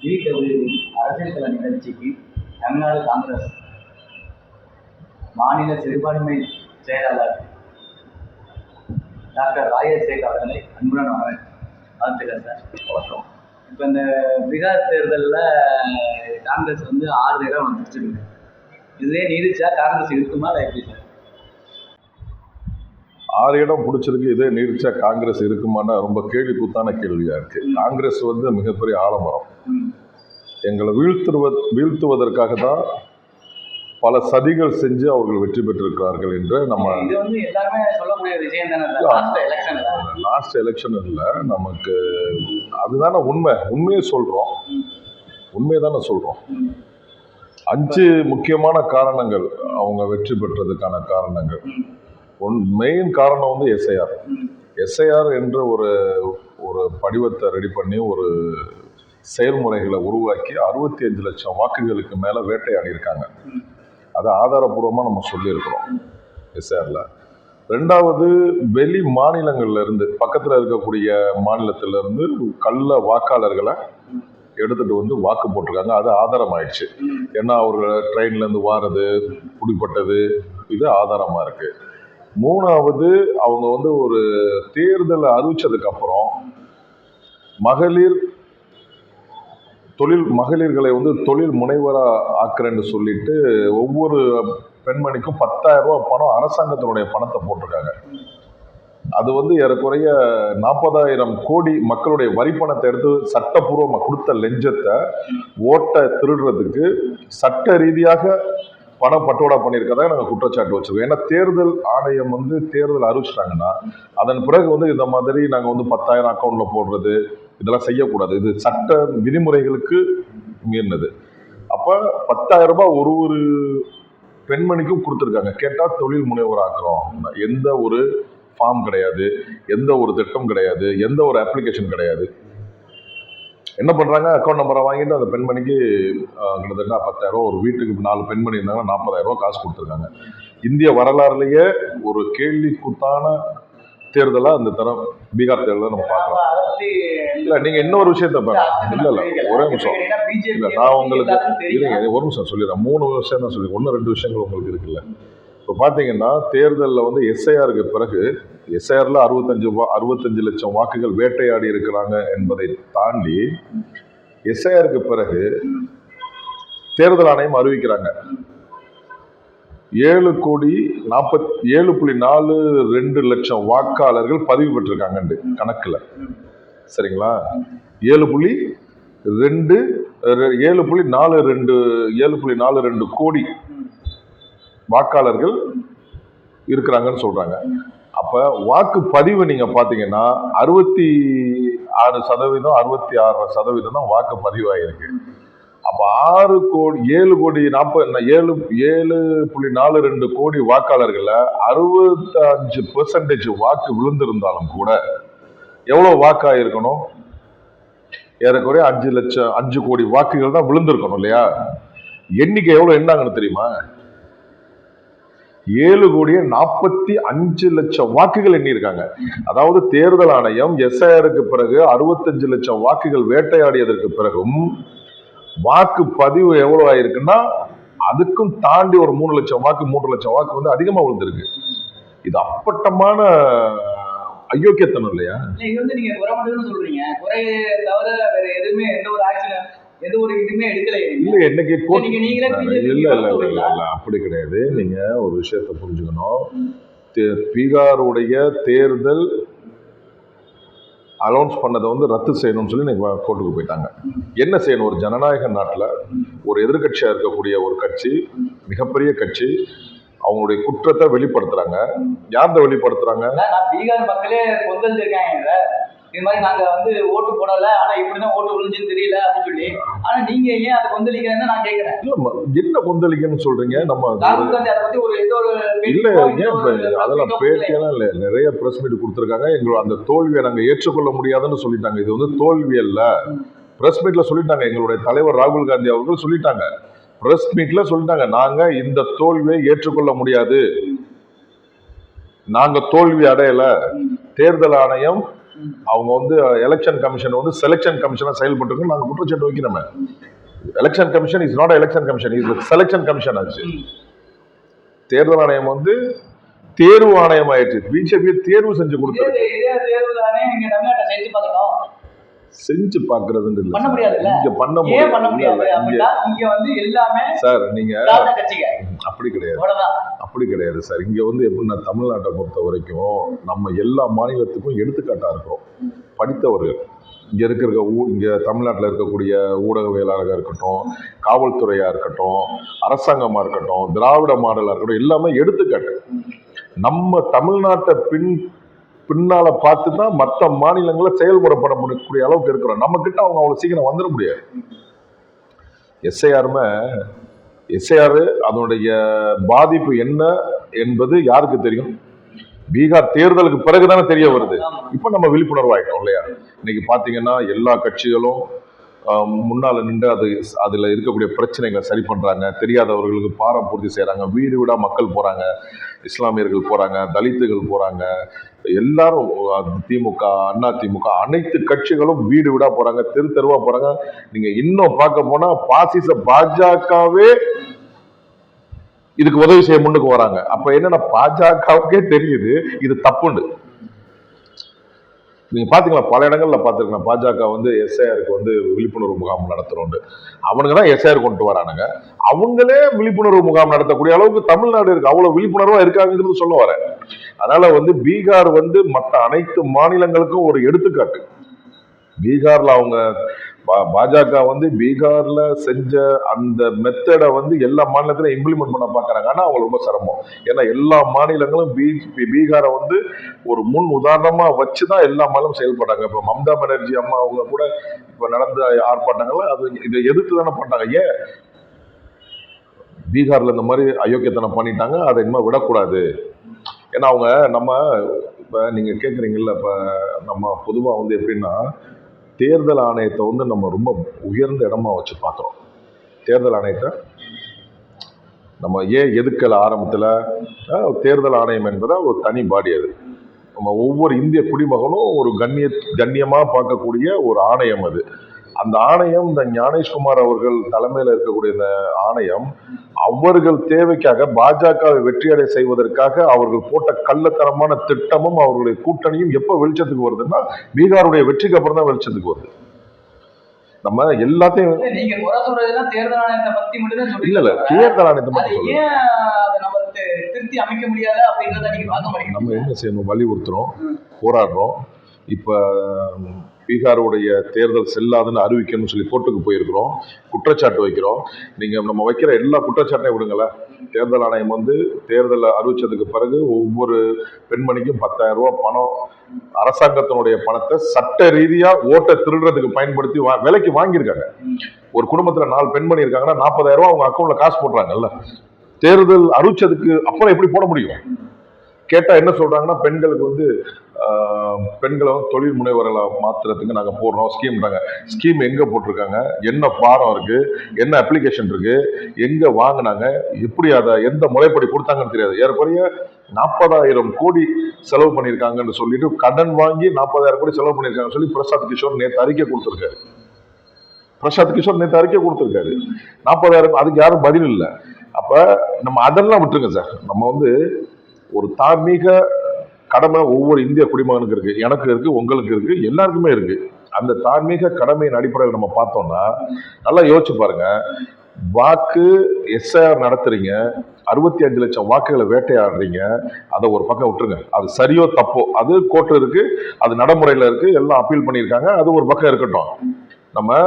வீட்டொரு அரசியல் கல நிகழ்ச்சிக்கு தமிழ்நாடு காங்கிரஸ் மாநில சிறுபான்மை செயலாளர் டாக்டர் ராஜசேகர் அவர்களை அன்புடன் வாழ்த்துக்கிறேன் சார். வணக்கம் இப்போ இந்த பீகார் தேர்தலில் காங்கிரஸ் வந்து ஆறு இடம் வந்துருச்சுருக்கு இதுவே நீடிச்சா காங்கிரஸ் இருக்குமா இல்லை எப்படி சார்? ஆறு இடம் பிடிச்சிருக்கு இதே நீடிச்சா காங்கிரஸ் இருக்குமான்னா ரொம்ப கேள்வி கூத்தான கேள்வியா இருக்கு. காங்கிரஸ் வந்து மிகப்பெரிய ஆலமரம். எங்களை வீழ்த்துவ வீழ்த்துவதற்காக தான் பல சதிகள் செஞ்சு அவர்கள் வெற்றி பெற்றிருக்கிறார்கள் என்று நம்ம. லாஸ்ட் எலெக்ஷன் இல்லை நமக்கு அதுதானே உண்மை. உண்மையை சொல்றோம். உண்மையை தானே சொல்றோம். அஞ்சு முக்கியமான காரணங்கள் அவங்க வெற்றி பெற்றதுக்கான காரணங்கள். ஒன் மெயின் காரணம் வந்து எஸ்ஐஆர் எஸ்ஐஆர் என்ற ஒரு ஒரு படிவத்தை ரெடி பண்ணி ஒரு செயல்முறைகளை உருவாக்கி அறுபத்தி அஞ்சு லட்சம் வாக்குகளுக்கு மேலே வேட்டையாடி இருக்காங்க அதை ஆதாரபூர்வமாக நம்ம சொல்லியிருக்கிறோம் எஸ்ஐஆரில் ரெண்டாவது வெளி மாநிலங்கள்ல இருந்து பக்கத்தில் இருக்கக்கூடிய மாநிலத்தில இருந்து கள்ள வாக்காளர்களை எடுத்துட்டு வந்து வாக்கு போட்டிருக்காங்க. அது ஆதாரம் ஆயிடுச்சு ஏன்னா அவர்கள் ட்ரெயின்லேருந்து வாரது குடிப்பட்டது இது ஆதாரமாக இருக்குது மூணாவது அவங்க வந்து ஒரு தேர்தலை அறிவிச்சதுக்கு அப்புறம் மகளிர் தொழில் மகளிர்களை வந்து தொழில் முனைவராக ஆக்குறேன்னு சொல்லிட்டு ஒவ்வொரு பெண்மணிக்கும் பத்தாயிரம் ரூபா பணம் அரசாங்கத்தினுடைய பணத்தை போட்டிருக்காங்க. அது வந்து ஏறக்குறைய நாற்பதாயிரம் கோடி மக்களுடைய வரி பணத்தை எடுத்து சட்டப்பூர்வமாக கொடுத்த லெஞ்சத்தை ஓட்டை திருடுறதுக்கு சட்ட ரீதியாக பணம் பட்டுவாடா பண்ணியிருக்கதாக நாங்கள் குற்றச்சாட்டு வச்சுருக்கோம். ஏன்னா தேர்தல் ஆணையம் வந்து தேர்தல் அறிவிச்சிட்டாங்கன்னா அதன் பிறகு வந்து இந்த மாதிரி நாங்கள் வந்து பத்தாயிரம் அக்கௌண்ட்ல போடுறது இதெல்லாம் செய்யக்கூடாது. இது சட்ட விதிமுறைகளுக்கு மீறினது. அப்போ பத்தாயிரம் ரூபாய் ஒரு ஒரு பெண்மணிக்கும் கொடுத்துருக்காங்க. கேட்டால் தொழில் முனைவர் ஆக்குறோம். எந்த ஒரு ஃபார்ம் கிடையாது. எந்த ஒரு திட்டம் கிடையாது. எந்த ஒரு அப்ளிகேஷன் கிடையாது. என்ன பண்றாங்க? அக்கௌண்ட் நம்பரை வாங்கிட்டு அந்த பெண்மணிக்கு கிட்டத்தட்ட பத்தாயிரம் ஒரு வீட்டுக்கு நாலு பெண்மணி இருந்தாங்கன்னா நாற்பதாயிரம் ரூபாய் காசு கொடுத்துருக்காங்க. இந்திய வரலாறுலயே ஒரு கேள்வி குத்தான தேர்தலா இந்த தரம் பீகார் தேர்தலை நம்ம பார்க்கலாம். இல்ல நீங்க இன்னொரு விஷயத்த பாருங்க. இல்ல இல்ல ஒரே நிமிஷம். இல்ல நான் உங்களுக்கு இருங்க ஒரு நிமிஷம் சொல்லிடுறேன். மூணு விஷயம் தான் சொல்லி ஒன்று ரெண்டு விஷயங்கள் உங்களுக்கு இருக்குல்ல. இப்போ பார்த்தீங்கன்னா தேர்தலில் வந்து எஸ்ஐஆருக்கு பிறகு எஸ்ஐஆரில் அறுபத்தஞ்சு வா அறுபத்தஞ்சு லட்சம் வாக்குகள் வேட்டையாடி இருக்கிறாங்க என்பதை தாண்டி எஸ்ஐஆருக்கு பிறகு தேர்தல் ஆணையம் அறிவிக்கிறாங்க. ஏழு கோடி நாற்பத் ஏழு புள்ளி நாலு ரெண்டு லட்சம் வாக்காளர்கள் பதிவு பெற்றிருக்காங்கண்டு கணக்கில். சரிங்களா? ஏழு புள்ளி ரெண்டு ஏழு புள்ளி நாலு ரெண்டு ஏழு புள்ளி நாலு ரெண்டு கோடி வாக்காளர்கள் இருக்கிறாங்கன்னு சொல்கிறாங்க அப்போ வாக்கு பதிவு பார்த்தீங்கன்னா அறுபத்தி ஆறு சதவீதம் அறுபத்தி ஆறு சதவீதம் தான் வாக்கு பதிவாயிருக்கு. அப்போ ஆறு கோடி ஏழு கோடி நாற்பது ஏழு ஏழு புள்ளி நாலு ரெண்டு கோடி வாக்காளர்களில் அறுபத்தஞ்சு பெர்சன்டேஜ் வாக்கு விழுந்திருந்தாலும் கூட எவ்வளோ வாக்காக இருக்கணும் ஏறக்குறைய அஞ்சு லட்சம் அஞ்சு கோடி வாக்குகள் தான் விழுந்திருக்கணும் இல்லையா? எண்ணிக்கை எவ்வளோ என்னாங்கன்னு தெரியுமா? ஏழு கோடியே நாற்பத்தி அஞ்சு லட்சம் வாக்குகள் எண்ணியிருக்காங்க. அதாவது தேர்தல் ஆணையம் எஸ்ஐஆருக்கு பிறகு அறுபத்தஞ்சு லட்சம் வாக்குகள் வேட்டையாடியதற்கு பிறகும் வாக்கு பதிவு எவ்வளவு ஆயிருக்குன்னா அதுக்கும் தாண்டி ஒரு மூணு லட்சம் வாக்கு மூன்று லட்சம் வாக்கு வந்து அதிகமா விழுந்திருக்கு. இது அப்பட்டமான அயோக்கியத்தனம் இல்லையா? நீங்க வந்து நீங்க குறை மட்டும் சொல்றீங்க. குறை தவிர வேற எதுவுமே எந்த ஒரு ஆக்ஷன் எந்த ஒரு இதுவுமே எடுக்கல இல்ல என்னைக்கு கோர்ட் நீங்க நீங்களே இல்ல இல்ல இல்ல இல்ல அப்படி கிடையாது. நீங்க ஒரு விஷயத்தை புரிஞ்சுக்கணும். பீகாருடைய தேர்தல் அலௌன்ஸ் பண்ணதை வந்து ரத்து செய்யணும்னு சொல்லி நீங்க கோர்ட்டுக்கு போயிட்டாங்க. என்ன செய்யணும்? ஒரு ஜனநாயக நாட்டில் ஒரு எதிர்க்கட்சியா இருக்கக்கூடிய ஒரு கட்சி மிகப்பெரிய கட்சி அவங்களுடைய குற்றத்தை வெளிப்படுத்துறாங்க. யார்கிட்ட வெளிப்படுத்துறாங்க? பீகார் மக்களே இத. மாதிரி நாங்க வந்து ஓட்டு போடல ஆனா இப்படிதான் ஓட்டு விழுந்துன்னு தெரியல அப்படின்னு சொல்லி. ஆனா நீங்க ஏன் அதை கொந்தளிக்கிறேன்னு நான் இல்ல ம- என்ன கொந்தளிக்கன்னு சொல்றீங்க? நம்ம ராகுல் காந்தி அதை பத்தி ஒரு எந்த ஒரு இல்ல ஏன் அதெல்லாம். பேட்டியெல்லாம் இல்ல நிறைய பிரஸ் மீட் கொடுத்துருக்காங்க. எங்களோட அந்த தோல்வியை நாங்க ஏற்றுக்கொள்ள முடியாதுன்னு சொல்லிட்டாங்க. இது வந்து தோல்வி அல்ல. பிரஸ் மீட்ல சொல்லிட்டாங்க. எங்களுடைய தலைவர் ராகுல் காந்தி அவர்கள் சொல்லிட்டாங்க. பிரஸ் மீட்ல சொல்லிட்டாங்க. நாங்க இந்த தோல்வியை ஏற்றுக்கொள்ள முடியாது. நாங்க தோல்வி அடையல. தேர்தல் ஆணையம். அவங்க வந்து எலெக்ஷன் கமிஷன் வந்து செலெக்ஷன் கமிஷனா செயல்பட்டு நாங்க குற்றச்சாட்டு வைக்கிறோமே. Election commission is not election commission is selection commission ஆச்சு. தேர்தல் ஆணையம் வந்து தேர்வு ஆணையம் ஆயிடுச்சு. பிஜேபி தேர்வு செஞ்சு கொடுத்தது செஞ்சு பாக்குறதுன்னு இல்ல பண்ண? இங்க பண்ண முடியாது. முடியாது? அப்படின்னா இங்க வந்து எல்லாமே சார் நீங்க அப்படி கிடையாது. அப்படி கிடையாது சார் இங்க வந்து எப்படின்னா தமிழ்நாட்டை பொறுத்த வரைக்கும் நம்ம எல்லா மாநிலத்துக்கும் எடுத்துக்காட்டா இருக்கிறோம். படித்தவர்கள். இங்க இருக்கிற ஊ இங்க தமிழ்நாட்டில் இருக்கக்கூடிய ஊடகவியலாளராக இருக்கட்டும் காவல்துறையா இருக்கட்டும் அரசாங்கமா இருக்கட்டும் திராவிட மாடலா இருக்கட்டும் எல்லாமே எடுத்துக்காட்டு. நம்ம தமிழ்நாட்டை பின் பின்னால பார்த்து தான் மற்ற மாநிலங்களை செயல்முறைப்பட முடியக்கூடிய அளவுக்கு இருக்கிறோம். நம்ம கிட்ட அவங்க அவ்வளவு சீக்கிரம் வந்துட முடியாது. எஸ்ஐஆருமே எஸ்ஐஆர் அதனுடைய பாதிப்பு என்ன என்பது யாருக்கு தெரியும்? பீகார் தேர்தலுக்கு பிறகுதானே தெரிய வருது. இப்ப நம்ம விழிப்புணர்வு ஆயிட்டோம் இல்லையா? இன்னைக்கு பாத்தீங்கன்னா எல்லா கட்சிகளும் முன்னால் நின்று அது அதில் இருக்கக்கூடிய பிரச்சனைகளை சரி பண்ணுறாங்க தெரியாதவர்களுக்கு பாரம் பூர்த்தி செய்கிறாங்க வீடு வீடாக மக்கள் போகிறாங்க இஸ்லாமியர்கள் போகிறாங்க தலித்துகள் போகிறாங்க எல்லாரும் திமுக அண்ணா திமுக அனைத்து கட்சிகளும் வீடு வீடாக போகிறாங்க தெரு தெருவாக போகிறாங்க நீங்கள் இன்னும் பார்க்க போனால் பாசிச பாஜகவே இதுக்கு உதவி செய்ய முன்னுக்கு வராங்க. அப்போ என்னென்னா பாஜகவுக்கே தெரியுது இது தப்புண்டு. நீங்கள் பார்த்துக்கலாம் பல இடங்களில் பார்த்துருக்கலாம் பாஜக வந்து எஸ்ஐஆருக்கு வந்து விழிப்புணர்வு முகாம் நடத்துகிறோண்டு அவனுங்க தான் எஸ்ஐஆர் கொண்டு வரானுங்க. அவங்களே விழிப்புணர்வு முகாம் நடத்தக்கூடிய அளவுக்கு தமிழ்நாடு இருக்குது அவ்வளோ விழிப்புணர்வாக இருக்காங்கிறது சொல்ல வரேன். அதனால் வந்து பீகார் வந்து மற்ற அனைத்து மாநிலங்களுக்கும் ஒரு எடுத்துக்காட்டு. பீகாரில் அவங்க பாஜக வந்து பீகார்ல செஞ்ச அந்த மெத்தடை வந்து எல்லா மாநிலத்திலும் இம்ப்ளிமெண்ட் பண்ண பாக்குறாங்க ஆனா அவங்க ரொம்ப சிரமம். ஏன்னா எல்லா மாநிலங்களும் பீ பீகாரை வந்து ஒரு முன் உதாரணமா வச்சுதான் எல்லா மாநிலமும் செயல்படுறாங்க. இப்ப மம்தா பானர்ஜி அம்மா அவங்க கூட இப்ப நடந்த ஆர்ப்பாட்டங்கள்ல அது இதை எதிர்த்து தானே பண்ணாங்க. ஏன்? பீகார்ல இந்த மாதிரி அயோக்கியத்தனம் பண்ணிட்டாங்க. அதை இனிமேல் விடக்கூடாது. ஏன்னா அவங்க நம்ம இப்போ நீங்கள் கேட்குறீங்கல்ல இப்போ நம்ம பொதுவாக வந்து எப்படின்னா தேர்தல் ஆணையத்தை வந்து நம்ம ரொம்ப உயர்ந்த இடமா வச்சு பார்க்குறோம். தேர்தல் ஆணையத்தை நம்ம ஏன் எதுக்கல ஆரம்பத்தில்? தேர்தல் ஆணையம் என்பதை ஒரு தனி பாடி அது. நம்ம ஒவ்வொரு இந்திய குடிமகனும் ஒரு கண்ணிய கண்ணியமாக பார்க்கக்கூடிய ஒரு ஆணையம் அது. அந்த ஆணையம் இந்த ஞானேஷ்குமார் அவர்கள் தலைமையில் இருக்கக்கூடிய இந்த ஆணையம் அவர்கள் தேவைக்காக பாஜகவை வெற்றியடை செய்வதற்காக அவர்கள் போட்ட கள்ளத்தனமான திட்டமும் அவர்களுடைய கூட்டணியும் எப்போ வெளிச்சத்துக்கு வருதுன்னா பீகாருடைய வெற்றிக்கு அப்புறம் தான் வெளிச்சத்துக்கு வருது. நம்ம எல்லாத்தையும் தேர்தல் ஆணையத்தை பத்தி மட்டும் இல்ல இல்ல தேர்தல் ஆணையத்தை மட்டும் திருத்தி அமைக்க முடியாது அப்படின்றத நீங்க பார்க்க மாட்டீங்க? நம்ம என்ன செய்யணும்? வலியுறுத்துறோம். போராடுறோம். இப்ப பீகாருடைய தேர்தல் செல்லாதுன்னு அறிவிக்கணும்னு சொல்லி கோர்ட்டுக்கு போயிருக்கிறோம். குற்றச்சாட்டு வைக்கிறோம். நீங்கள் நம்ம வைக்கிற எல்லா குற்றச்சாட்டையும் விடுங்களேன் தேர்தல் ஆணையம் வந்து தேர்தலை அறிவித்ததுக்கு பிறகு ஒவ்வொரு பெண்மணிக்கும் பத்தாயிரம் ரூபா பணம் அரசாங்கத்தினுடைய பணத்தை சட்ட ரீதியாக ஓட்டை திருடுறதுக்கு பயன்படுத்தி வா- விலைக்கு வாங்கியிருக்காங்க. ஒரு குடும்பத்தில் நாலு பெண்மணி இருக்காங்கன்னா நாற்பதாயிரம் ரூபா அவங்க அக்கௌண்ட்ல காசு போடுறாங்கல்ல. தேர்தல் அறிவிச்சதுக்கு அப்புறம் எப்படி போட முடியும்? கேட்டால் என்ன சொல்கிறாங்கன்னா பெண்களுக்கு வந்து பெண்களை வந்து தொழில் முனைவர்களை மாற்றுறதுக்கு நாங்கள் போடுறோம் ஸ்கீம்ன்றாங்க ஸ்கீம் எங்கே போட்டிருக்காங்க? என்ன ஃபாரம் இருக்குது என்ன அப்ளிகேஷன் இருக்குது எங்கே வாங்கினாங்க? எப்படி அதை எந்த முறைப்படி கொடுத்தாங்கன்னு தெரியாது. ஏறக்குறைய நாற்பதாயிரம் கோடி செலவு பண்ணியிருக்காங்கன்னு சொல்லிட்டு கடன் வாங்கி நாற்பதாயிரம் கோடி செலவு பண்ணியிருக்காங்கன்னு சொல்லி பிரசாத் கிஷோர் நேற்று அறிக்கை கொடுத்துருக்காரு. பிரசாத் கிஷோர் நேற்று அறிக்கை கொடுத்துருக்காரு. நாற்பதாயிரம் அதுக்கு யாரும் பதில் இல்லை. அப்போ நம்ம அதெல்லாம் விட்டுருங்க சார். நம்ம வந்து ஒரு தார்மீக கடமை ஒவ்வொரு இந்திய குடிமகனுக்கு இருக்கு எனக்கு இருக்கு உங்களுக்கு இருக்கு எல்லாருக்குமே இருக்கு. அந்த தார்மீக கடமையின் அடிப்படையில் நம்ம பார்த்தோம்னா நல்லா யோசிச்சு பாருங்க. வாக்கு எஸ்ஐஆர் நடத்துறீங்க அறுபத்தி அஞ்சு லட்சம் வாக்குகளை வேட்டையாடுறீங்க அதை ஒரு பக்கம் விட்டுருங்க. அது சரியோ தப்போ அது கோர்ட்டு இருக்கு அது நடைமுறையில் இருக்கு எல்லாம் அப்பீல் பண்ணியிருக்காங்க அது ஒரு பக்கம் இருக்கட்டும். நம்ம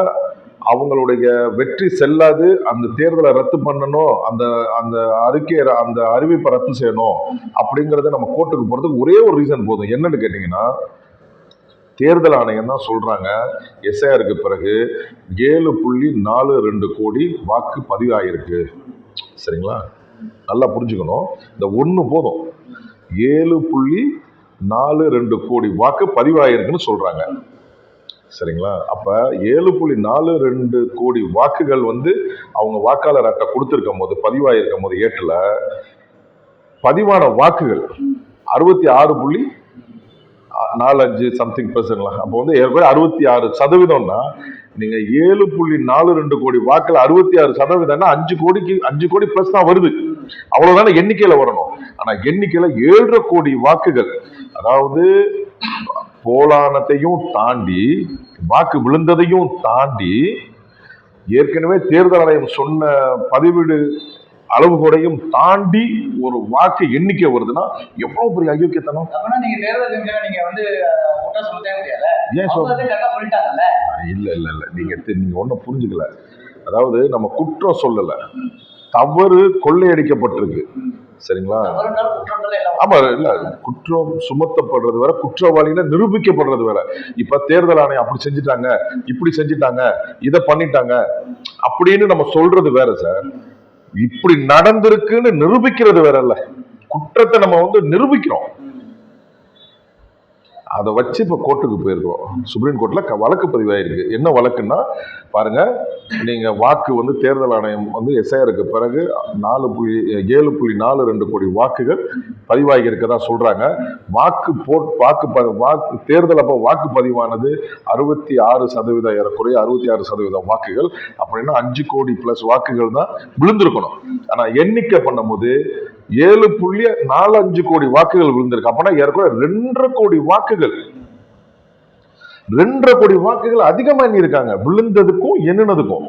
அவங்களுடைய வெற்றி செல்லாது அந்த தேர்தலை ரத்து பண்ணணும் அந்த அந்த அறிக்கையை அந்த அறிவிப்பை ரத்து செய்யணும் அப்படிங்கிறத நம்ம கோர்ட்டுக்கு போகிறதுக்கு ஒரே ஒரு ரீசன் போதும். என்னன்னு கேட்டிங்கன்னா தேர்தல் ஆணையம் தான் சொல்கிறாங்க எஸ்ஐஆருக்கு பிறகு ஏழு புள்ளி நாலு ரெண்டு கோடி வாக்கு பதிவாயிருக்கு. சரிங்களா? நல்லா புரிஞ்சுக்கணும். இந்த ஒன்று போதும். ஏழு புள்ளி நாலு ரெண்டு கோடி வாக்கு பதிவாயிருக்குன்னு சொல்கிறாங்க சரிங்களா? அப்போ ஏழு புள்ளி நாலு ரெண்டு கோடி வாக்குகள் வந்து அவங்க வாக்காளர் அட்டை கொடுத்துருக்கும் போது பதிவாயிருக்கும் போது ஏட்டுல பதிவான வாக்குகள் அறுபத்தி ஆறு புள்ளி நாலஞ்சு சம்திங் பெர்சன்ட்லாம் அப்போ வந்து ஏற்கனவே அறுபத்தி ஆறு சதவீதம்னா நீங்க ஏழு புள்ளி நாலு ரெண்டு கோடி வாக்கில் அறுபத்தி ஆறு சதவீதம்னா அஞ்சு கோடிக்கு அஞ்சு கோடி பிளஸ் தான் வருது. அவ்வளவுதானே எண்ணிக்கையில வரணும். ஆனா எண்ணிக்கையில ஏழரை கோடி வாக்குகள் அதாவது போலானத்தையும் தாண்டி வாக்கு விழுந்ததையும் தாண்டி ஏற்கனவே தேர்தல் ஆணையம் சொன்ன பதிவீடு அளவுகோடையும் தாண்டி ஒரு வாக்கு எண்ணிக்கை வருதுன்னா எவ்வளவு பெரிய அயோக்கியத்தனம்? ஏன் அவங்க சொல் வந்து கரெக்டா சொல்லிட்டாங்கல்ல? இல்ல இல்ல இல்ல. நீங்க நீங்க ஒண்ணும் புரிஞ்சுக்கல. அதாவது நம்ம குற்றம் சொல்லல. தவறு கொள்ளையடிக்கப்பட்டிருக்கு. சரிங்களா? ஆமா இல்ல குற்றம் சுமத்தப்படுறது வேற குற்றவாளியில நிரூபிக்கப்படுறது வேற. இப்ப தேர்தல் ஆணையம் அப்படி செஞ்சுட்டாங்க இப்படி செஞ்சுட்டாங்க இத பண்ணிட்டாங்க அப்படின்னு நம்ம சொல்றது வேற சார் இப்படி நடந்திருக்குன்னு நிரூபிக்கிறது வேற இல்ல. குற்றத்தை நம்ம வந்து நிரூபிக்கிறோம். அதை வச்சு இப்போ கோர்ட்டுக்கு போயிருக்கிறோம். சுப்ரீம் கோர்ட்டில் க- வழக்கு பதிவாயிருக்கு. என்ன வழக்குன்னா பாருங்க நீங்கள் வாக்கு வந்து தேர்தல் ஆணையம் வந்து எஸ்ஐஆருக்கு பிறகு நாலு புள்ளி ஏழு புள்ளி நாலு ரெண்டு கோடி வாக்குகள் பதிவாகி இருக்கதா சொல்கிறாங்க வாக்கு போட் வாக்கு ப- வாக்கு தேர்தல் அப்போ வாக்கு பதிவானது அறுபத்தி ஆறு சதவீதம் ஏறக்குறைய அறுபத்தி ஆறு சதவீதம் வாக்குகள். அப்படின்னா அஞ்சு கோடி ப்ளஸ் வாக்குகள் தான் விழுந்திருக்கணும். ஆனால் எண்ணிக்கை பண்ணும்போது ஏழு புள்ளி நாலு அஞ்சு கோடி வாக்குகள் விழுந்திருக்கு. அப்பனா ஏறக்குறைய ரெண்டரை கோடி வாக்குகள். ரெண்டரை கோடி வாக்குகள் அதிகமா இருக்காங்க. விழுந்ததுக்கும் எண்ணினதுக்கும்.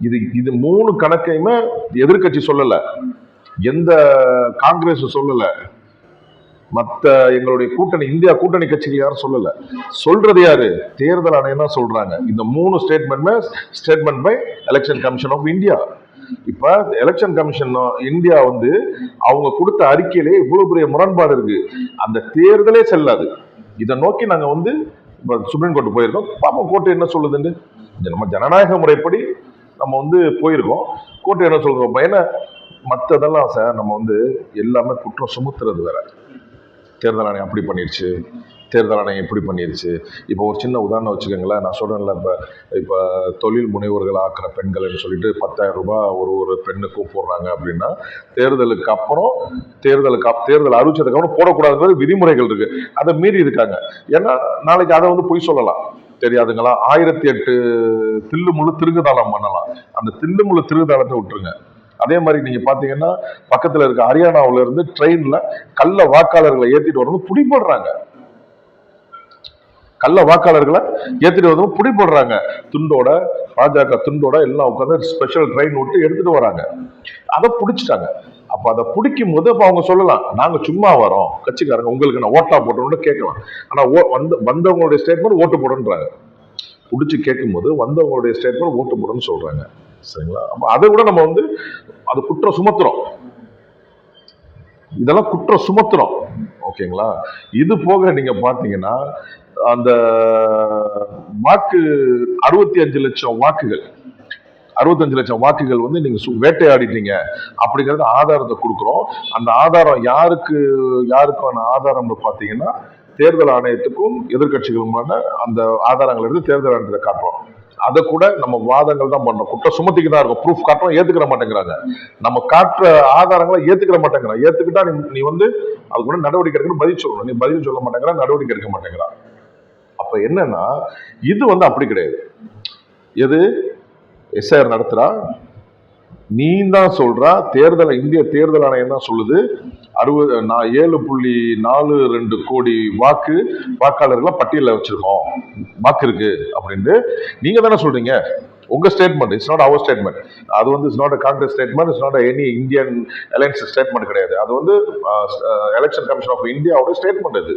இது இது மூணு கணக்கையுமே எதிர்க்கட்சி சொல்லல. எந்த காங்கிரஸ் சொல்லல. மத்த எங்களுடைய கூட்டணி இந்தியா கூட்டணி கட்சிகள் யாரும் சொல்லல. சொல்றது யாரு? தேர்தல் ஆணையம் தான் சொல்றாங்க. இந்த மூணு statement statement by election commission of India இப்ப எலெக்ஷன் கமிஷன் இந்தியா வந்து அவங்க கொடுத்த அறிக்கையிலே இவ்வளவு பெரிய முரண்பாடு இருக்கு. அந்த தேர்தலே செல்லாது. இதை நோக்கி நாங்க வந்து சுப்ரீம் கோர்ட் போயிருக்கோம். பாப்போம் கோர்ட் என்ன சொல்லுதுன்னு. நம்ம ஜனநாயக முறைப்படி நம்ம வந்து போயிருக்கோம். கோர்ட் என்ன சொல்றோம் ஏன்னா மற்றதெல்லாம் சார் நம்ம வந்து எல்லாமே குற்றம் சுமத்துறது வேற. தேர்தல் ஆணையம் அப்படி பண்ணிருச்சு. தேர்தல் ஆணையம் இப்படி பண்ணிருச்சு? இப்போ ஒரு சின்ன உதாரணம் வச்சுக்கோங்களேன். நான் சொல்கிறேன்ல இப்போ இப்போ தொழில் முனைவர்கள் ஆக்குற பெண்கள்னு சொல்லிட்டு பத்தாயிரம் ரூபாய் ஒரு ஒரு பெண்ணுக்கும் போடுறாங்க அப்படின்னா தேர்தலுக்கு அப்புறம் தேர்தலுக்கு அப் தேர்தல் அறிவிச்சதுக்கு அப்புறம் போடக்கூடாதுங்கிறது விதிமுறைகள் இருக்கு. அதை மீறி இருக்காங்க. ஏன்னா நாளைக்கு அதை வந்து பொய் சொல்லலாம். தெரியாதுங்களா? ஆயிரத்தி எட்டு தில்லுமுழு திருகுதாளம் பண்ணலாம். அந்த தில்லுமுழு திருகுதாளத்தை விட்டுருங்க. அதே மாதிரி நீங்க பாத்தீங்கன்னா பக்கத்துல இருக்க ஹரியானாவில இருந்து ட்ரெயின்ல கள்ள வாக்காளர்களை ஏத்திட்டு வரணும் பிடிபடுறாங்க கள்ள வாக்காளர்களை ஏற்றிட்டு வந்து பிடிபடுறாங்க துண்டோட பாஜக துண்டோட எல்லாம் உட்காந்து ஸ்பெஷல் ட்ரெயின் விட்டு எடுத்துட்டு வராங்க. அதை பிடிச்சிட்டாங்க. அப்ப அதை பிடிக்கும் போது அப்ப அவங்க சொல்லலாம் நாங்க சும்மா வரோம். கட்சிக்காரங்க உங்களுக்கு நான் ஓட்டா போட்டோம்னு கேட்கலாம். ஆனா ஓ- வந்து வந்தவங்களுடைய ஸ்டேட்மெண்ட் ஓட்டு போடுன்றாங்க. பிடிச்சி கேட்கும்போது வந்தவங்களுடைய ஸ்டேட்மெண்ட் ஓட்டு போடுன்னு சொல்றாங்க. சரிங்களா? அப்ப அதை விட நம்ம வந்து அது குற்றம் சுமத்துறோம். இதெல்லாம் குற்றம் சுமத்துறோம். ஓகேங்களா? இது போக நீங்க பாத்தீங்கன்னா அந்த வாக்கு அறுபத்தி அஞ்சு லட்சம் வாக்குகள் அறுபத்தஞ்சு லட்சம் வாக்குகள் வந்து நீங்க சு- வேட்டையாடிட்டீங்க அப்படிங்கறது ஆதாரத்தை கொடுக்குறோம். அந்த ஆதாரம் யாருக்கு யாருக்கான ஆதாரம்னு பாத்தீங்கன்னா தேர்தல் ஆணையத்துக்கும் எதிர்க்கட்சிகளுமான அந்த ஆதாரங்கள் எடுத்து தேர்தல் ஆணையத்தை காட்டுறோம். அதை கூட நம்ம வாதங்கள் தான் பண்ணோம் குற்றம் சுமத்திக்கு தான் இருக்கும். ப்ரூஃப் காட்டுறோம் ஏத்துக்கிற மாட்டேங்கிறாங்க. நம்ம காட்டுற ஆதாரங்களை ஏத்துக்கிற மாட்டேங்கிறான். ஏத்துக்கிட்டா நீ நீ வந்து அது கூட நடவடிக்கை எடுக்கணும் பதில் சொல்லணும். நீ பதில் சொல்ல மாட்டேங்கிறான் நடவடிக்கை எடுக்க மாட்டேங்கிறான். அப்போ என்னன்னா இது வந்து அப்படி கிடையாது. எது? எஸ்ஐஆர் நடத்துறா? நீ தான் சொல்றா. தேர்தல் இந்திய தேர்தல் ஆணையம் தான் சொல்லுது. அறுபது நான் ஏழு புள்ளி நாலு ரெண்டு கோடி வாக்கு வாக்காளர்களை பட்டியலில் வச்சிருக்கோம். வாக்கு இருக்கு அப்படின்ட்டு. நீங்க தானே சொல்றீங்க? உங்க statement it's not our statement அது வந்து it's not Congress statement it's not any Indian alliance statement கிடையாது. அது வந்து எலெக்ஷன் கமிஷன் ஆஃப் இந்தியாவோட ஸ்டேட்மெண்ட் அது.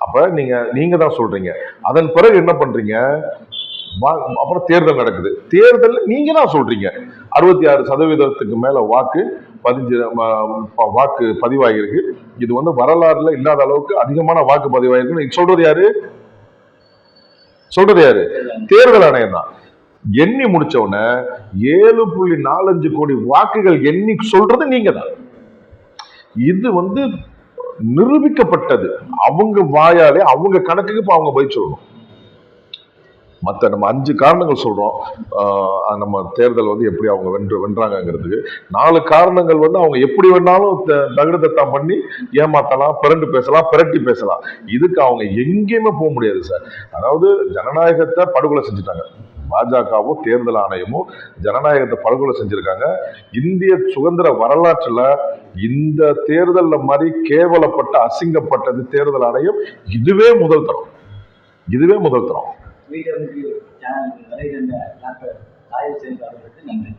அப்ப நீங்க நீங்க தான் சொல்றீங்க. அதன் பிறகு என்ன பண்றீங்க? வா- அப்புறம் தேர்தல் நடக்குது. தேர்தல் நீங்க தான் சொல்றீங்க. அறுபத்தி ஆறு சதவீதத்துக்கு மேல வாக்கு பதிஞ்சு வாக்கு பதிவாகியிருக்கு. இது வந்து வரலாறுல இல்லாத அளவுக்கு அதிகமான வாக்கு பதிவாகிருக்கு நீங்க சொல்றது யாரு? சொல்றது யாரு? தேர்தல் ஆணையம் தான். எண்ணி முடிச்ச உடனே ஏழு புள்ளி நாலஞ்சு கோடி வாக்குகள் எண்ணி சொல்றது நீங்க தான் இது வந்து நிரூபிக்கப்பட்டது. அவங்க வாயாலே அவங்க கணக்குக்கு இப்போ அவங்க பதில் சொல்லணும். மற்ற நம்ம அஞ்சு காரணங்கள் சொல்றோம். ஆஹ் நம்ம தேர்தல் வந்து எப்படி அவங்க வென்று வென்றாங்கங்கிறதுக்கு. நாலு காரணங்கள் வந்து அவங்க எப்படி வேணாலும் த- தகுடத்தத்தம் பண்ணி ஏமாத்தலாம் பிறண்டு பேசலாம் பிரட்டி பேசலாம். இதுக்கு அவங்க எங்கேயுமே போக முடியாது சார். அதாவது ஜனநாயகத்தை படுகொலை செஞ்சுட்டாங்க. பாஜகவும் தேர்தல் ஆணையமும் ஜனநாயகத்தை படுகொலை செஞ்சுருக்காங்க. இந்திய சுதந்திர வரலாற்றில் இந்த தேர்தலில் மாதிரி கேவலப்பட்ட அசிங்கப்பட்டது தேர்தல் ஆணையம் இதுவே முதல் தரம். இதுவே முதல் தரம். நன்றி.